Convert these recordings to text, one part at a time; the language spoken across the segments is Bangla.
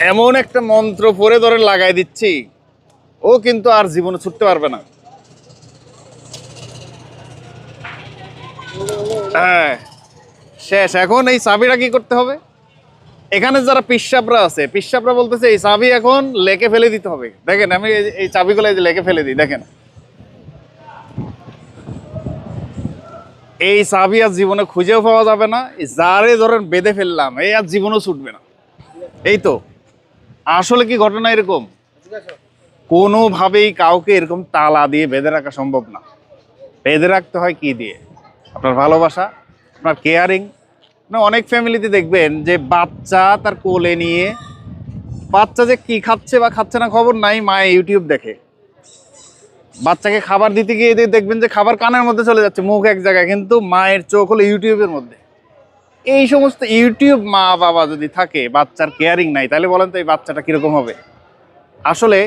এমন একটা মন্ত্র পরে ধরে লাগাই দিচ্ছি, ও কিন্তু আর জীবনে ছুটতে পারবে না। হ্যাঁ শেষ। এখন এই চাবিটা কি করতে হবে? এখানে যারা পিসাবরা আছে পিসাবরা বলতেছে, এই চাবি এখন লেকে ফেলে দিতে হবে। দেখেন, আমি এই- চাবিগুলো এই লেকে ফেলে দিই, দেখেন। এই চাবি আর জীবনে খুঁজেও পাওয়া যাবে না যারে ধরেন বেঁধে ফেললাম এই আর জীবনেও ছুটবে না। এই তো। আসলে কি ঘটনা এরকম? কোনোভাবেই কাউকে এরকম তালা দিয়ে বেঁধে রাখা সম্ভব না। বেঁধে রাখতে হয় কি দিয়ে? আপনার ভালোবাসা, আপনার কেয়ারিং না অনেক ফ্যামিলিতে দেখবেন যে বাচ্চা তার কোলে নিয়ে, বাচ্চা যে কি খাচ্ছে বা খাচ্ছে না খবর নাই, মা ইউটিউব দেখে। বাচ্চাকে খাবার দিতে গিয়ে দেখবেন যে খাবার কানের মধ্যে চলে যাচ্ছে, মুখ এক জায়গায়। কিন্তু মায়ের চোখ হলো ইউটিউবের মধ্যে। এই সমস্ত ইউটিউব মা বাবা যদি থাকে, বাচ্চার কেয়ারিং নাই, তাহলে বলেন তো এই বাচ্চাটা কীরকম হবে? আসলে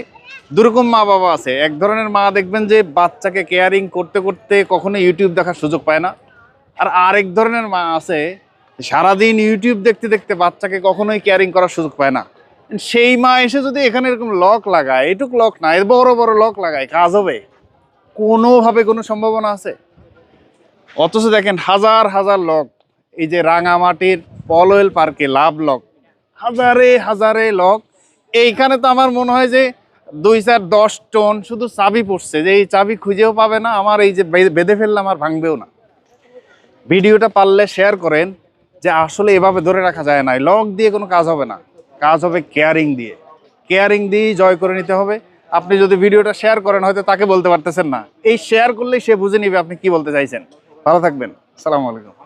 দুরকম মা বাবা আছে। এক ধরনের মা দেখবেন যে বাচ্চাকে কেয়ারিং করতে করতে কখনো ইউটিউব দেখার সুযোগ পায় না। আর আরেক ধরনের মা আছে, সারাদিন ইউটিউব দেখতে দেখতে বাচ্চাকে কখনোই কেয়ারিং করার সুযোগ পায় না। সেই মা এসে যদি এখানে এরকম লক লাগায়, এটুক লক না, এর বড় বড় লক লাগায়, কাজ হবে। কোনোভাবে কোনো সম্ভাবনা আছে? অথচ দেখেন হাজার হাজার লক এই যে রাঙামাটির পলওয়েল পার্কে লাভ লক, হাজারে হাজারে লক। এইখানে তো আমার মনে হয় যে দুই চার দশ টন শুধু চাবি পড়ছে, যে এই চাবি খুঁজেও পাবে না, আমার এই যে বেঁধে ফেললাম আর ভাঙবেও না। ভিডিওটা পারলে শেয়ার করেন যে আসলে এভাবে ধরে রাখা যায় না লক দিয়ে কোনো কাজ হবে না। কাজ হবে কেয়ারিং দিয়ে। কেয়ারিং দিয়েই জয় করে নিতে হবে। আপনি যদি ভিডিওটা শেয়ার করেন, হয়তো তাকে বলতে পারতেছেন না। এই শেয়ার করলেই সে বুঝে নিবে আপনি কি বলতে চাইছেন। ভালো থাকবেন। আসসালামু আলাইকুম।